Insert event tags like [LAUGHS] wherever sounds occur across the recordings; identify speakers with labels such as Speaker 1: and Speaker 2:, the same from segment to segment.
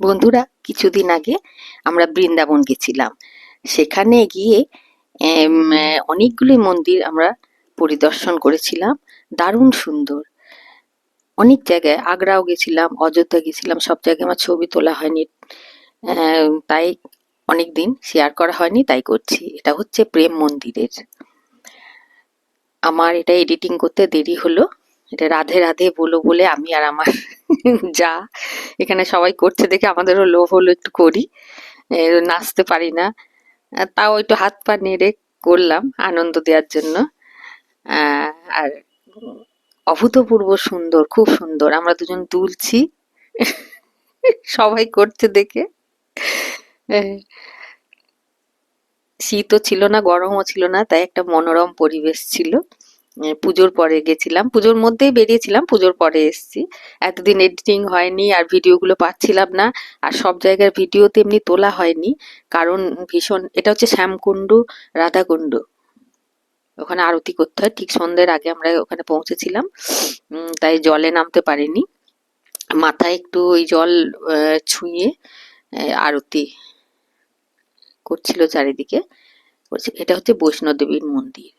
Speaker 1: বন্ধুরা, কিছুদিন আগে আমরা বৃন্দাবন গেছিলাম। সেখানে গিয়ে অনেকগুলি মন্দির আমরা পরিদর্শন করেছিলাম। দারুণ সুন্দর। অনেক জায়গায়, আগ্রাও গেছিলাম, অযোধ্যা গেছিলাম, সব জায়গায় আমার ছবি তোলা হয়নি। তাই অনেক দিন শেয়ার করা হয়নি, তাই করছি। এটা হচ্ছে প্রেম মন্দিরের। আমার এটা এডিটিং করতে দেরি হলো। এটা রাধে রাধে বলো বলে আমি আর আমার [LAUGHS] যা এখানে সবাই করছে দেখে আমাদেরও লোভ হলো একটু করি। নাচতে পারি না। তাও একটু হাত পা নেড়ে করলাম আনন্দ দেওয়ার জন্য। আর অভূতপূর্ব সুন্দর, খুব সুন্দর। আমরা দুজন দুলছি। [LAUGHS] সবাই করছে দেখে। শীতও ছিল না, গরমও ছিল না, তাই একটা মনোরম পরিবেশ ছিল। পুজোর পরে গেছিলাম। পুজোর মধ্যেই বেরিয়েছিলাম, পুজোর পরে এসেছি। এতদিন এডিটিং হয়নি আর ভিডিওগুলো পাচ্ছিলাম না। আর সব জায়গার ভিডিও তেমনি তোলা হয়নি। কারণ ভীষণ, এটা হচ্ছে শ্যামকুণ্ডু, রাধাকুণ্ডু। ওখানে আরতি করতে হয়। ঠিক সন্ধ্যের আগে আমরা ওখানে পৌঁছেছিলাম। তাই জলে নামতে পারিনি। মাথায় একটু ওই জল ছুঁয়ে আরতি করছিল চারিদিকে। এটা হচ্ছে বৈষ্ণোদেবীর মন্দির।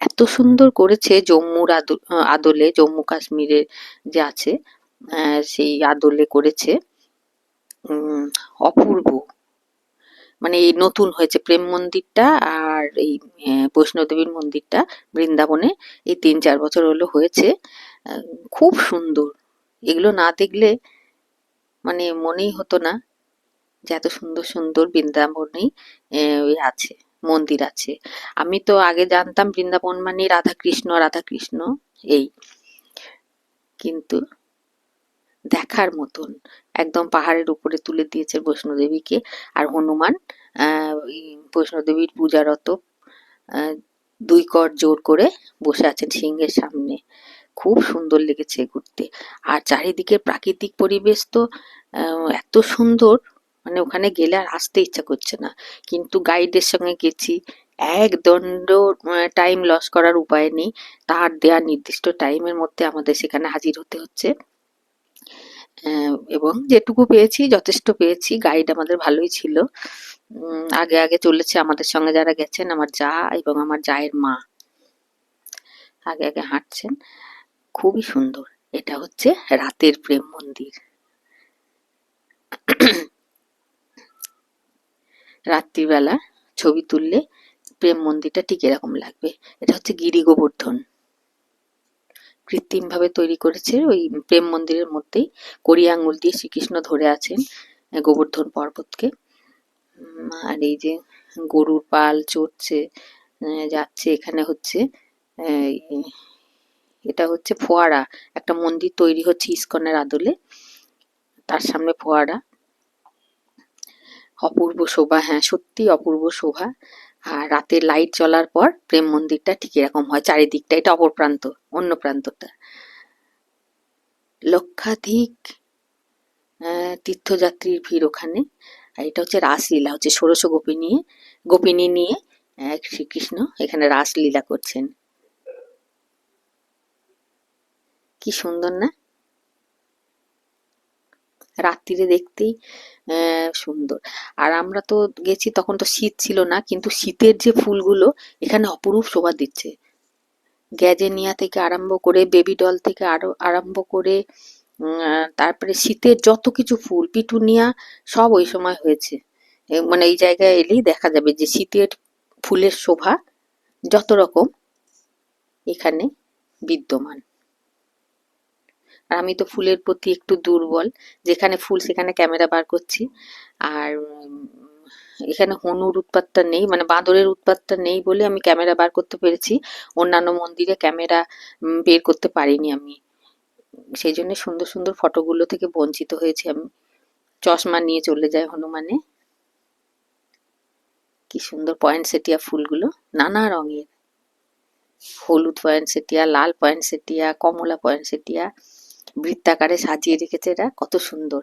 Speaker 1: এত সুন্দর করেছে জম্মুর আদল- জম্মু কাশ্মীরের যে আছে সেই আদলে করেছে। অপূর্ব। মানে এই নতুন হয়েছে প্রেম মন্দিরটা আর এই আহ, বৈষ্ণোদেবীর মন্দিরটা বৃন্দাবনে এই তিন চার বছর হলো হয়েছে। খুব সুন্দর। এগুলো না দেখলে মানে মনেই হতো না যে এত সুন্দর সুন্দর বৃন্দাবনেই আছে। মন্দির আছে। আমি তো আগে জানতাম বৃন্দাবন মানে রাধা কৃষ্ণ রাধা কৃষ্ণ এই। কিন্তু দেখার মতন একদম পাহাড়ের উপরে তুলে দিয়েছে বৈষ্ণোদেবীকে। আর হনুমান বৈষ্ণোদেবীর পূজারত দুই কর জোর করে বসে আছেন সিংহের সামনে। খুব সুন্দর লেগেছে ঘুরতে। আর চারিদিকে প্রাকৃতিক পরিবেশ তো এত সুন্দর। মানে ওখানে গেলে আর আসতে ইচ্ছা করছে না। কিন্তু গাইডের সঙ্গে গেছি, এক দণ্ড টাইম লস করার উপায় নেই। তার দেয়া নির্দিষ্ট টাইমের মধ্যে আমাদের সেখানে হাজির হতে হচ্ছে। এবং যেটুকু পেয়েছি, যথেষ্ট পেয়েছি। গাইড আমাদের ভালোই ছিল। আগে আগে চলেছে আমাদের সঙ্গে যারা গেছেন, আমার যা এবং আমার জায়ের মা। আগে আগে হাঁটছেন। খুবই সুন্দর। এটা হচ্ছে রাতের প্রেম মন্দির। রাত্রিবেলা ছবি তুললে প্রেম মন্দিরটা ঠিক এরকম লাগবে। এটা হচ্ছে গিরি গোবর্ধন। কৃত্রিম ভাবে তৈরি করেছে ওই প্রেম মন্দিরের মধ্যেই। কড়ি আঙ্গুল দিয়ে শ্রীকৃষ্ণ ধরে আছেন গোবর্ধন পর্বতকে। আর এই যে গরুর পাল চড়ছে যাচ্ছে, এখানে হচ্ছে এটা হচ্ছে ফোয়ারা। একটা মন্দির তৈরি হচ্ছে ইস্কনের আদলে। তার সামনে ফোয়ারা। অপূর্ব শোভা হ্যাঁ সত্যি অপূর্ব শোভা। আর রাতে লাইট জ্বলার পর প্রেম মন্দিরটা ঠিক এরকম হয়, চারিদিকটা, এটা অপর প্রান্ত, অন্য প্রান্তটা। লক্ষাধিক তীর্থযাত্রীর ভিড় ওখানে। আর এটা হচ্ছে রাসলীলা, হচ্ছে ষোড়শ গোপিনী গোপিনী নিয়ে শ্রীকৃষ্ণ এখানে রাসলীলা করছেন। কি সুন্দর না? রাত্রিরে দেখতেই সুন্দর। আর আমরা তো গেছি, তখন তো শীত ছিল না, কিন্তু শীতের যে ফুলগুলো, এখানে অপরূপ শোভা দিচ্ছে। গ্যাজেনিয়া থেকে আরম্ভ করে বেবি ডল থেকে আরও আরম্ভ করে তারপরে শীতের যত কিছু ফুল, পিটুনিয়া, সব ওই সময় হয়েছে। মানে এই জায়গায় এলেই দেখা যাবে যে শীতের ফুলের শোভা যত রকম এখানে বিদ্যমান। আর আমি তো ফুলের প্রতি একটু দুর্বল, যেখানে ফুল সেখানে ক্যামেরা বার করছি। আর এখানে হনুর উৎপাতটা নেই মানে বাঁদরের উৎপাতটা নেই বলে আমি ক্যামেরা বার করতে পেরেছি। অন্যান্য মন্দিরে ক্যামেরা বের করতে পারিনি আমি। সেই জন্য সুন্দর সুন্দর ফটোগুলো থেকে বঞ্চিত হয়েছি আমি। চশমা নিয়ে চলে যায় হনুমানে। কি সুন্দর পয়েন্টসেটিয়া ফুলগুলো, নানা রঙের। হলুদ পয়েন্টসেটিয়া লাল পয়েন্ট পয়েন্টসেটিয়া কমলা পয়েন্টসেটিয়া বৃত্তাকারে সাজিয়ে রেখেছে এরা, কত সুন্দর।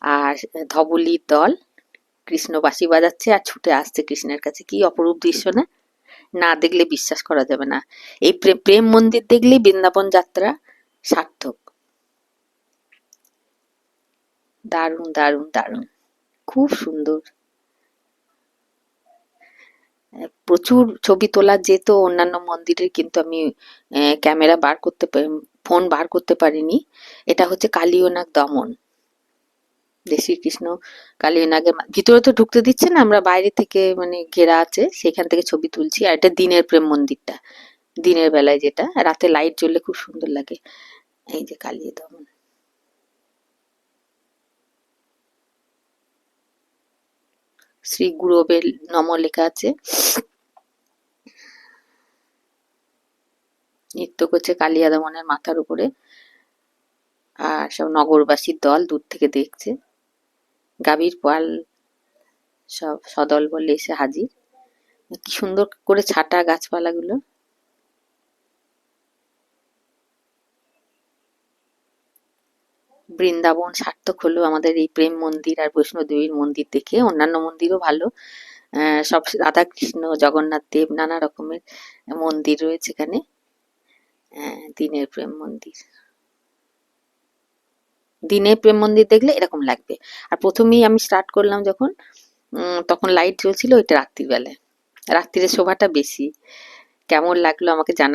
Speaker 1: আর ধবলির দল কৃষ্ণ বাঁশি বাজাচ্ছে আর ছুটে আসছে কৃষ্ণের কাছে। কি অপরূপ দৃশ্য না? না দেখলে বিশ্বাস করা যাবে না। এই প্রে- প্রেম মন্দির দেখলেই বৃন্দাবন যাত্রা সার্থক। দারুণ দারুণ দারুণ। খুব সুন্দর। প্রচুর ছবি তোলা যেত, অন্যান্য মন্দিরের কিন্তু আমি ক্যামেরা বার করতে ফোন বার করতে পারিনি। এটা হচ্ছে কালীয়নাগ দমন। যে শ্রীকৃষ্ণ কালীয়নাগের ভিতরে তো ঢুকতে দিচ্ছে না, আমরা বাইরে থেকে মানে ঘেরা আছে, সেখান থেকে ছবি তুলছি। আর এটা দিনের প্রেম মন্দিরটা, দিনের বেলায় যেটা, রাতে লাইট জ্বললে খুব সুন্দর লাগে। এই যে কালিয়া দমন। শ্রী গুরবের নম লেখা আছে। নৃত্য করছে কালিয়া দমনের মাথার উপরে। আর সব নগরবাসীর দল দূর থেকে দেখছে। গাভীর পাল সব সদল বলে এসে হাজির। কি সুন্দর করে ছাটা গাছপালাগুলো। বৃন্দাবন সার্থক হলো আমাদের এই প্রেম মন্দির আর বৈষ্ণোদেবীর মন্দির দেখে। অন্যান্য মন্দিরও ভালো। সব রাধা কৃষ্ণ জগন্নাথ দেব, নানা রকমের মন্দির রয়েছে এখানে। দিনের প্রেম মন্দির। দিনের প্রেম মন্দির দেখলে এরকম লাগবে। আর প্রথমেই আমি স্টার্ট করলাম যখন তখন লাইট জ্বলছিল ওইটা রাত্রিবেলায়। রাত্রিরে শোভাটা বেশি। কেমন লাগল আমাকে জানা